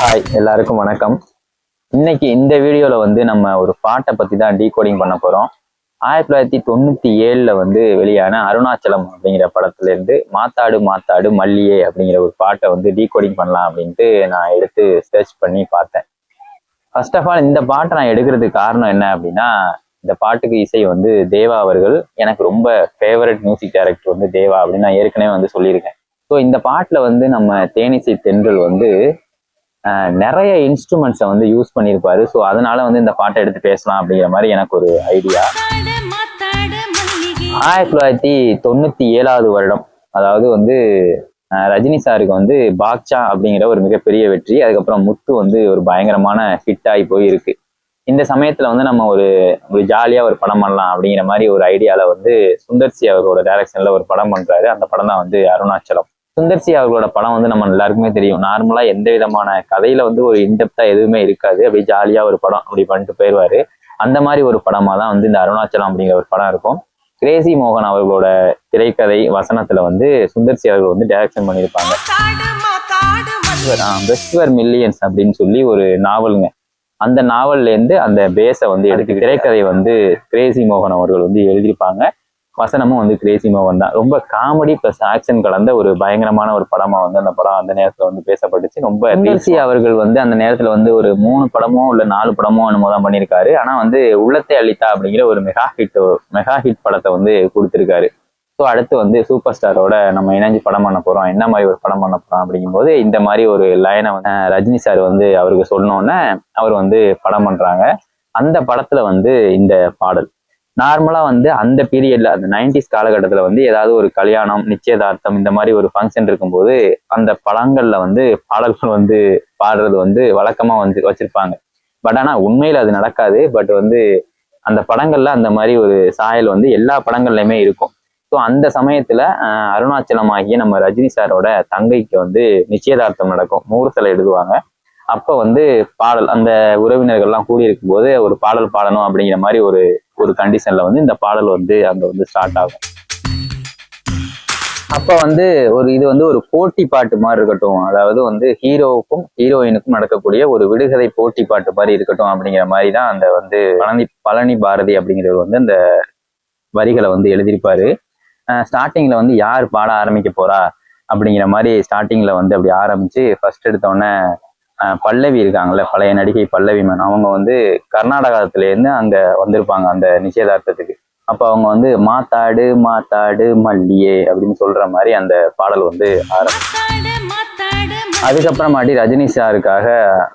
Hi எல்லாருக்கும் வணக்கம். இன்னைக்கு இந்த வீடியோவில் வந்து நம்ம ஒரு பாட்டை பற்றி தான் டீகோடிங் பண்ண போறோம். ஆயிரத்தி தொள்ளாயிரத்தி தொண்ணூத்தி ஏழில் வந்து வெளியான அருணாச்சலம் அப்படிங்கிற படத்துல இருந்து மாத்தாடு மாத்தாடு மல்லியே அப்படிங்கிற ஒரு பாட்டை வந்து டீகோடிங் பண்ணலாம் அப்படின்ட்டு நான் எடுத்து சர்ச் பண்ணி பார்த்தேன். ஃபர்ஸ்ட் ஆஃப் ஆல் இந்த பாட்டை நான் எடுக்கிறதுக்கு காரணம் என்ன அப்படின்னா இந்த பாட்டுக்கு இசை வந்து தேவா அவர்கள் எனக்கு ரொம்ப ஃபேவரட் மியூசிக் டைரக்டர் வந்து தேவா அப்படின்னு நான் ஏற்கனவே வந்து சொல்லியிருக்கேன். ஸோ இந்த பாட்டில் வந்து நம்ம தேனிசை தென்றல் வந்து நிறைய இன்ஸ்ட்ருமெண்ட்ஸை வந்து யூஸ் பண்ணியிருப்பாரு. ஸோ அதனால வந்து இந்த பாட்டை எடுத்து பேசலாம் அப்படிங்கிற மாதிரி எனக்கு ஒரு ஐடியா ஆயிரத்தி தொள்ளாயிரத்தி தொண்ணூத்தி ஏழாவது வருடம். அதாவது வந்து ரஜினி சாருக்கு வந்து பாக்சா அப்படிங்கிற ஒரு மிகப்பெரிய வெற்றி. அதுக்கப்புறம் முத்து வந்து ஒரு பயங்கரமான ஹிட் ஆகி போய் இருக்கு இந்த சமயத்துல வந்து நம்ம ஒரு ஒரு ஜாலியா ஒரு படம் பண்ணலாம் அப்படிங்கிற மாதிரி ஒரு ஐடியால வந்து சுந்தர்சி அவரோட டைரக்ஷன்ல ஒரு படம் பண்றாரு. அந்த படம் தான் வந்து அருணாச்சலம். சுந்தர்சி அவர்களோட படம் வந்து நம்ம எல்லாருக்குமே தெரியும். நார்மலா எந்த விதமான கதையில வந்து ஒரு இன்டெப்தா எதுவுமே இருக்காது. அப்படியே ஜாலியா ஒரு படம் அப்படி பண்ணிட்டு போயிடுவாரு அந்த மாதிரி ஒரு படமா தான் வந்து இந்த அருணாச்சலம் அப்படிங்கிற ஒரு படம் இருக்கும். கிரேசி மோகன் அவர்களோட திரைக்கதை வசனத்துல வந்து சுந்தர்சி அவர்கள் வந்து டைரக்ஷன் பண்ணியிருப்பாங்க. மாத்தாடு மில்லியன்ஸ் அப்படின்னு சொல்லி ஒரு நாவலுங்க. அந்த நாவல்ல இருந்து அந்த பேஸை வந்து எடுத்து திரைக்கதை வந்து கிரேசி மோகன் அவர்கள் வந்து எழுதியிருப்பாங்க. வசனமும் வந்து கிரேசி மோகன் தான். ரொம்ப காமெடி பிளஸ் ஆக்ஷன் கலந்த ஒரு பயங்கரமான ஒரு படமா வந்து அந்த படம் அந்த நேரத்துல வந்து பேசப்பட்டுச்சு. ரொம்ப கிரேசி அவர்கள் வந்து அந்த நேரத்துல வந்து ஒரு மூணு படமோ இல்ல நாலு படமோ என்னமோ தான் பண்ணியிருக்காரு. ஆனா வந்து உள்ளத்தை அளித்தா அப்படிங்கிற ஒரு மெகா ஹிட் மெகா ஹிட் படத்தை வந்து கொடுத்திருக்காரு. ஸோ அடுத்து வந்து சூப்பர் ஸ்டாரோட நம்ம இணைஞ்சு படம் பண்ண போறோம். என்ன மாதிரி ஒரு படம் பண்ண போறோம் அப்படிங்கும்போது இந்த மாதிரி ஒரு லைனை வந்து ரஜினி சார் வந்து அவருக்கு சொன்னோன்னே அவர் வந்து படம் பண்றாங்க. அந்த படத்துல வந்து இந்த பாடல். நார்மலாக வந்து அந்த பீரியட்ல அந்த நைன்டிஸ் காலகட்டத்தில் வந்து ஏதாவது ஒரு கல்யாணம் நிச்சயதார்த்தம் இந்த மாதிரி ஒரு ஃபங்க்ஷன் இருக்கும்போது அந்த படங்கள்ல வந்து பாடல்கள் வந்து பாடுறது வந்து வழக்கமாக வந்து வச்சிருப்பாங்க. பட் ஆனால் உண்மையில் அது நடக்காது. பட் வந்து அந்த படங்கள்ல அந்த மாதிரி ஒரு சாயல் வந்து எல்லா படங்கள்லையுமே இருக்கும். ஸோ அந்த சமயத்துல அருணாச்சலம் ஆகிய நம்ம ரஜினி சாரோட தங்கைக்கு வந்து நிச்சயதார்த்தம் நடக்கும். முகூர்த்தத்தில் எழுதுவாங்க. அப்போ வந்து பாடல் அந்த உறவினர்கள்லாம் கூடி இருக்கும்போது ஒரு பாடல் பாடணும் அப்படிங்கிற மாதிரி ஒரு ஒரு கண்டிஷன்ல வந்து இந்த பாடல் வந்து அங்க வந்து ஸ்டார்ட் ஆகும். அப்ப வந்து ஒரு இது வந்து ஒரு போட்டி பாட்டு மாதிரி இருக்கட்டும். அதாவது வந்து ஹீரோவுக்கும் ஹீரோயினுக்கும் நடக்கக்கூடிய ஒரு விடுகதை போட்டி பாட்டு மாதிரி இருக்கட்டும் அப்படிங்கிற மாதிரி தான் அந்த வந்து பழனி பழனி பாரதி அப்படிங்கிறவர் வந்து அந்த வரிகளை வந்து எழுதியிருப்பாரு. ஸ்டார்டிங்ல வந்து யார் பாட ஆரம்பிக்க போறா அப்படிங்கிற மாதிரி ஸ்டார்டிங்ல வந்து அப்படி ஆரம்பிச்சு ஃபர்ஸ்ட் எடுத்தோடனே பல்லவி இருக்காங்கல்ல பழைய நடிகை பல்லவி மேன் அவங்க வந்து கர்நாடகத்துல இருந்து அங்க வந்திருப்பாங்க அந்த நிச்சயதார்த்தத்துக்கு. அப்ப அவங்க வந்து மாத்தாடு மாத்தாடு மல்லியே அப்படின்னு சொல்ற மாதிரி அந்த பாடல் வந்து ஆரம்பிச்சு அதுக்கப்புறமாட்டி ரஜினி சாருக்காக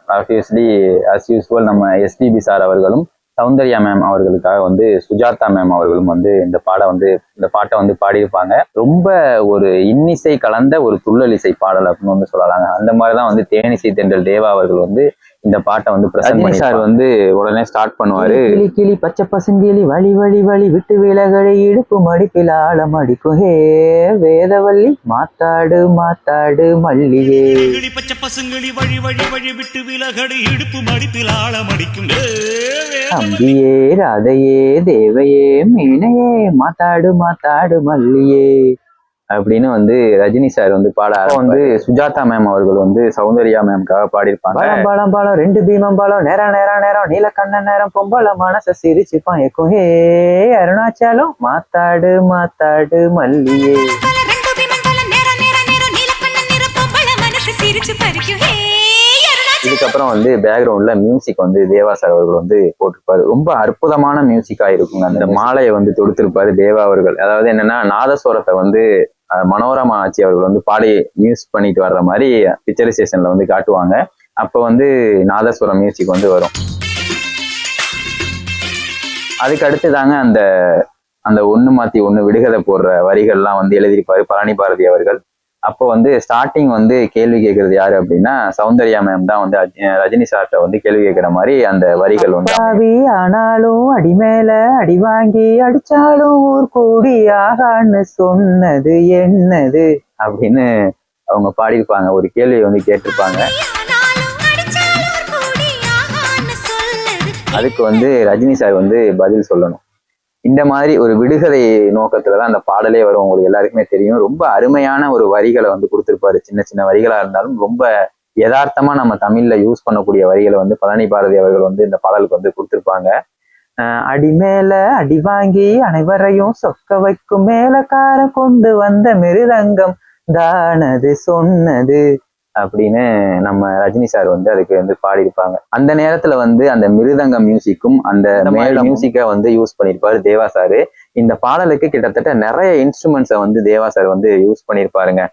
ஆப்வியஸ்லி அஸ் யூஸ்வல் நம்ம எஸ்பிபி சார் அவர்களும் சௌந்தர்யா மேம் அவர்களுக்காக வந்து சுஜாதா மேம் அவர்களும் வந்து இந்த பாடை வந்து இந்த பாட்டை வந்து பாடியிருப்பாங்க. ரொம்ப ஒரு இன்னிசை கலந்த ஒரு துள்ளல் இசை பாடல் அப்படின்னு வந்து சொல்லலாங்க. அந்த மாதிரி தான் வந்து தேனிசை தென்றல் தேவா அவர்கள் வந்து இந்த பாட்டை வந்து பிரசன்ட் சார் வந்து உடனே ஸ்டார்ட் பண்ணுவாரு. கிளி கிளி பச்சை பசுங்கிளி வழி வழி வழி விட்டு விலகழி இடுப்பு மடிப்பில் ஆழம் அடிக்கும். ஹே வேதவல்லி மாத்தாடு மாத்தாடு மல்லிகே. கிளி பச்சை பசுங்களி வழி வழி வழி விட்டு விலகடி இடுப்பு மடிப்பில் ஆழம் அடிக்கும். அம்பியே ராதையே தேவையே மீனையே மாத்தாடு மாத்தாடு மல்லியே. அப்படின்னு வந்து ரஜினி சார் வந்து பாட. வந்து சுஜாதா மேம் அவர்கள் வந்து சௌந்தர்யா மேம்காக பாடியிருப்பாங்க. பழம் பழம் பழம் ரெண்டு பீமம் பழம் நேரம் நேரம் நேரம் நீலக்கண்ண நேரம் பொம்பளை மனச சிரிச்சு பாயக்கும். ஹே அருணாச்சலம் மாத்தாடு மாத்தாடு மல்லியே. இதுக்கப்புறம் வந்து பேக்ரவுண்ட்ல மியூசிக் வந்து தேவா சார் அவர்கள் வந்து போட்டிருப்பாரு. ரொம்ப அற்புதமான மியூசிக்கா இருக்குங்க. அந்த மாலையை வந்து தொடுத்திருப்பாரு தேவா அவர்கள். அதாவது என்னன்னா நாதஸ்வரத்தை வந்து மனோரமா ஆட்சி அவர்கள் வந்து பாடி மியூஸ் பண்ணிட்டு வர்ற மாதிரி பிக்சரைசேஷன்ல வந்து காட்டுவாங்க. அப்போ வந்து நாதஸ்வரம் மியூசிக் வந்து வரும். அதுக்கு அடுத்து தாங்க அந்த அந்த ஒண்ணு மாத்தி ஒண்ணு விடுகதை போடுற வரிகள்லாம் வந்து எழுதியிருப்பாரு பழனி பாரதி அவர்கள். அப்போ வந்து ஸ்டார்டிங் வந்து கேள்வி கேட்கறது யாரு அப்படின்னா சௌந்தர்யா மேம் தான் வந்து ரஜினி சார்ட்ட வந்து கேள்வி கேட்கிற மாதிரி அந்த வரிகள் வந்து பாவி ஆனாலும் அடி மேல அடி வாங்கி அடிச்சாலும் ஊர் கூடி ஆகான்னு சொன்னது என்னது? அப்படின்னு அவங்க பாடியிருப்பாங்க. ஒரு கேள்வி வந்து கேட்டிருப்பாங்க. அதுக்கு வந்து ரஜினி சார் வந்து பதில் சொல்லணும். இந்த மாதிரி ஒரு விடுகதை நோக்கத்துல தான் அந்த பாடலே வரும். உங்களுக்கு எல்லாருக்குமே தெரியும். ரொம்ப அருமையான ஒரு வரிகளை வந்து கொடுத்துருப்பாரு. சின்ன சின்ன வரிகளா இருந்தாலும் ரொம்ப யதார்த்தமா நம்ம தமிழ்ல யூஸ் பண்ணக்கூடிய வரிகளை வந்து பழனி பாரதி அவர்கள் வந்து இந்த பாடலுக்கு வந்து கொடுத்துருப்பாங்க. அடி மேல அடி வாங்கி அனைவரையும் சொக்க வைக்கும் மேலக்காரன் கொண்டு வந்த மிருதங்கம். தானது சொன்னது. அப்படின்னு நம்ம ரஜினி சார் வந்து அதுக்கு வந்து பாடியிருப்பாங்க. அந்த நேரத்துல வந்து அந்த மிருதங்க மியூசிக்கும் அந்த மேல் மியூசிக்கை வந்து யூஸ் பண்ணியிருப்பாரு தேவா சார். இந்த பாடலுக்கு கிட்டத்தட்ட நிறைய இன்ஸ்ட்ருமெண்ட்ஸை வந்து தேவா சார் வந்து யூஸ் பண்ணியிருப்பாருங்க.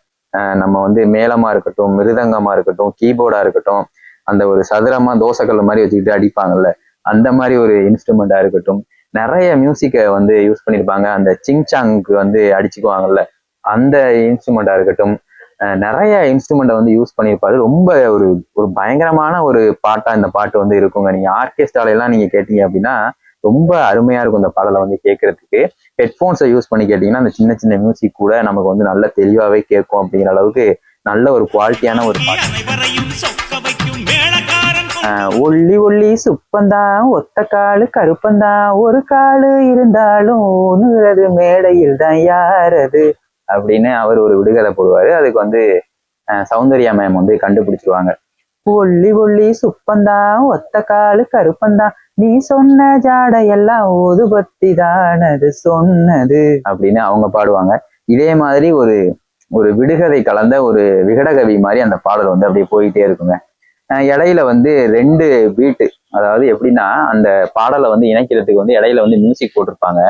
நம்ம வந்து மேளமா இருக்கட்டும் மிருதங்கமா இருக்கட்டும் கீபோர்டா இருக்கட்டும் அந்த ஒரு சதுரமா தோசைக்கல் மாதிரி வச்சுக்கிட்டு அடிப்பாங்கல்ல அந்த மாதிரி ஒரு இன்ஸ்ட்ருமெண்டா இருக்கட்டும் நிறைய மியூசிக்கை வந்து யூஸ் பண்ணியிருப்பாங்க. அந்த சிங்சாங்க்கு வந்து அடிச்சுக்குவாங்கல்ல அந்த இன்ஸ்ட்ருமெண்டா இருக்கட்டும் நிறைய இன்ஸ்ட்ருமெண்ட்டை வந்து யூஸ் பண்ணியிருப்பாரு. ரொம்ப ஒரு ஒரு பயங்கரமான ஒரு பாட்டா இந்த பாட்டு வந்து இருக்குங்க. நீங்க ஆர்கெஸ்ட்ரால எல்லாம் நீங்க கேட்டீங்க அப்படின்னா ரொம்ப அருமையா இருக்கும் இந்த பாடலை வந்து கேட்கறதுக்கு. ஹெட்ஃபோன்ஸை யூஸ் பண்ணி கேட்டீங்கன்னா அந்த சின்ன சின்ன மியூசிக் கூட நமக்கு வந்து நல்ல தெளிவாவே கேட்கும் அப்படிங்கிற அளவுக்கு நல்ல ஒரு குவாலிட்டியான ஒரு பாட்டு. அஹ் ஒல்லி ஒல்லி சுப்பந்தான் ஒத்த காலு கருப்பந்தான் ஒரு காலு இருந்தாலும் மேடையில் தான் யாரது அப்படின்னு அவர் ஒரு விடுகதை போடுவாரு. அதுக்கு வந்து சௌந்தர்யா மேம் வந்து கண்டுபிடிச்சிருவாங்க. ஒல்லி ஒல்லி சுப்பந்தான் ஒத்த காலு கருப்பந்தான் நீ சொன்ன ஜாடையெல்லாம் ஊதுபத்தி தானது சொன்னது. அப்படின்னு அவங்க பாடுவாங்க. இதே மாதிரி ஒரு ஒரு விடுகதை கலந்த ஒரு விகடகவி மாதிரி அந்த பாடல் வந்து அப்படியே போயிட்டே இருக்குங்க. இடையில வந்து ரெண்டு பீட்டு அதாவது எப்படின்னா அந்த பாடலை வந்து இணைக்கிறதுக்கு வந்து இடையில வந்து மியூசிக் போட்டிருப்பாங்க.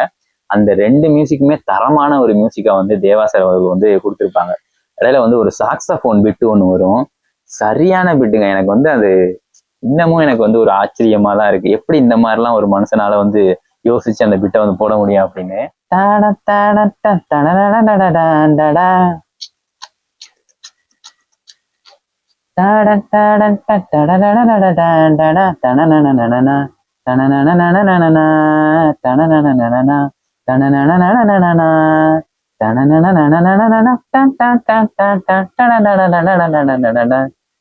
அந்த ரெண்டு மியூசிக்குமே தரமான ஒரு மியூசிக்கை வந்து தேவாசர் அவர்கள் வந்து கொடுத்துருப்பாங்க. இடையில வந்து ஒரு சாக்ஸபோன் பிட்டு ஒன்று வரும். சரியான பிட்டுங்க எனக்கு வந்து அது இன்னமும் எனக்கு வந்து ஒரு ஆச்சரியமா தான் இருக்கு. எப்படி இந்த மாதிரிலாம் ஒரு மனுஷனால வந்து யோசிச்சு அந்த பிட்டை வந்து போட முடியும் அப்படின்னு. தான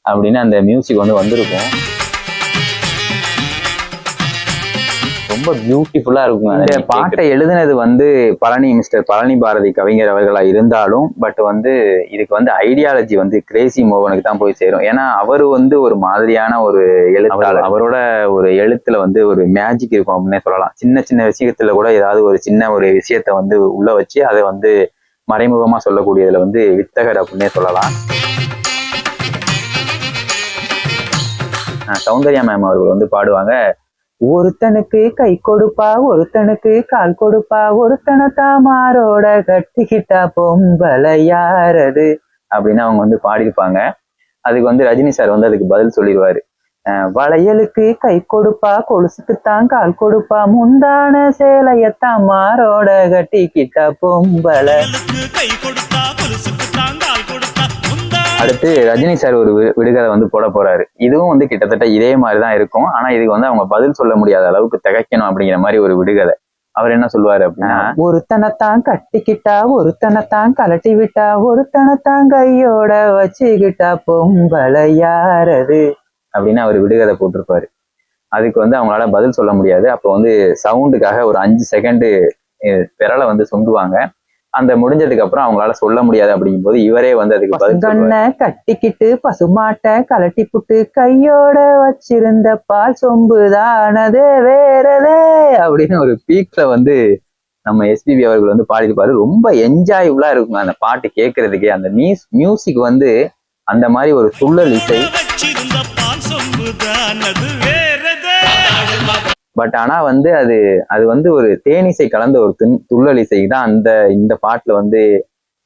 அப்படின்னு அந்த மியூசிக் வந்து வந்திருக்கும் ரொம்ப பியூட்டிஃபுல்லா இருக்குங்க. இந்த பாட்டை எழுதினது வந்து பழனி மிஸ்டர் பழனி பாரதி கவிஞர் அவர்களா இருந்தாலும் பட் வந்து இதுக்கு வந்து ஐடியாலஜி வந்து கிரேசி மோகனுக்கு தான் போய் சேரும். ஏன்னா அவர் வந்து ஒரு மாதிரியான ஒரு எழுத்தாளர். அவரோட ஒரு எழுத்துல வந்து ஒரு மேஜிக் இருக்கும் அப்படின்னே சொல்லலாம். சின்ன சின்ன விஷயத்துல கூட ஏதாவது ஒரு சின்ன ஒரு விஷயத்த வந்து உள்ள வச்சு அதை வந்து மறைமுகமா சொல்லக்கூடியதுல வந்து வித்தகர் அப்படின்னே சொல்லலாம். சௌந்தர்யா மேம் அவர்கள் வந்து பாடுவாங்க. ஒருத்தனுக்கு கை கொடுப்பா ஒருத்தனுக்கு கால் கொடுப்பா ஒருத்தனை தாமாரோட கட்டிக்கிட்டா பொம்பளை யாரது அப்படின்னு அவங்க வந்து பாடியிருப்பாங்க. அதுக்கு வந்து ரஜினி சார் வந்து அதுக்கு பதில் சொல்லிடுவாரு. வளையலுக்கு கை கொடுப்பா கொலுசுக்குத்தான் கால் கொடுப்பா முந்தான சேலையத்தான் மாரோட கட்டிக்கிட்டா பொம்பளை. கை கொடுப்பா கொலுசுக்குத்தான் அடுத்து ரஜினி சார் ஒரு விடுகதை வந்து போட போறாரு. இதுவும் வந்து கிட்டத்தட்ட இதே மாதிரி தான் இருக்கும். ஆனா இதுக்கு வந்து அவங்க பதில் சொல்ல முடியாத அளவுக்கு திகைக்கணும் அப்படிங்கிற மாதிரி ஒரு விடுகதை. அவர் என்ன சொல்லுவாரு அப்படின்னா ஒருத்தனைத்தான் கட்டிக்கிட்டா ஒருத்தனைத்தான் கலட்டி விட்டா ஒருத்தனைத்தான் கையோட வச்சுக்கிட்டா பொம்பளை யாரது? அப்படின்னு அவர் விடுகதை போட்டிருப்பாரு. அதுக்கு வந்து அவங்களால பதில் சொல்ல முடியாது. அப்போ வந்து சவுண்டுக்காக ஒரு அஞ்சு செகண்டு விரலை வந்து சொண்டுவாங்க. அந்த முடிஞ்சதுக்கு அப்புறம் அவங்களால சொல்ல முடியாது அப்படிங்கும்போது இவரே வந்து அதுக்கு பதில் கட்டிக்கிட்டு பசுமாட்டை கலட்டி புட்டு கையோட வச்சிருந்த பால் சொம்புதானதே வேறதே அப்படின்னு ஒரு பீக்ல வந்து நம்ம எஸ்பிபி அவர்கள் வந்து பாடியிருப்பாரு. ரொம்ப என்ஜாயபுல்லா இருக்குங்க அந்த பாட்டு கேட்கறதுக்கே அந்த மியூஸ் மியூசிக் வந்து அந்த மாதிரி ஒரு துள்ளல் இசை. பட் ஆனா வந்து அது அது வந்து ஒரு தேனிசை கலந்த ஒரு துன் துள்ளல் இசை தான் அந்த இந்த பாட்டுல வந்து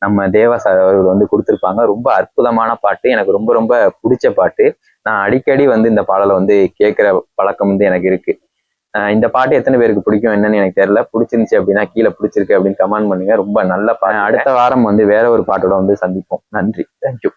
நம்ம தேவாசார் அவர்கள் வந்து கொடுத்துருப்பாங்க. ரொம்ப அற்புதமான பாட்டு. எனக்கு ரொம்ப ரொம்ப பிடிச்ச பாட்டு. நான் அடிக்கடி வந்து இந்த பாடலை வந்து கேட்குற பழக்கம் வந்து எனக்கு இருக்கு. இந்த பாட்டு எத்தனை பேருக்கு பிடிக்கும் என்னன்னு எனக்கு தெரியல. பிடிச்சிருந்துச்சு அப்படின்னா கீழே பிடிச்சிருக்கு அப்படின்னு கமெண்ட் பண்ணுங்க. ரொம்ப நல்ல பாட்டு. அடுத்த வாரம் வந்து வேற ஒரு பாட்டோட வந்து சந்திப்போம். நன்றி. தேங்க்யூ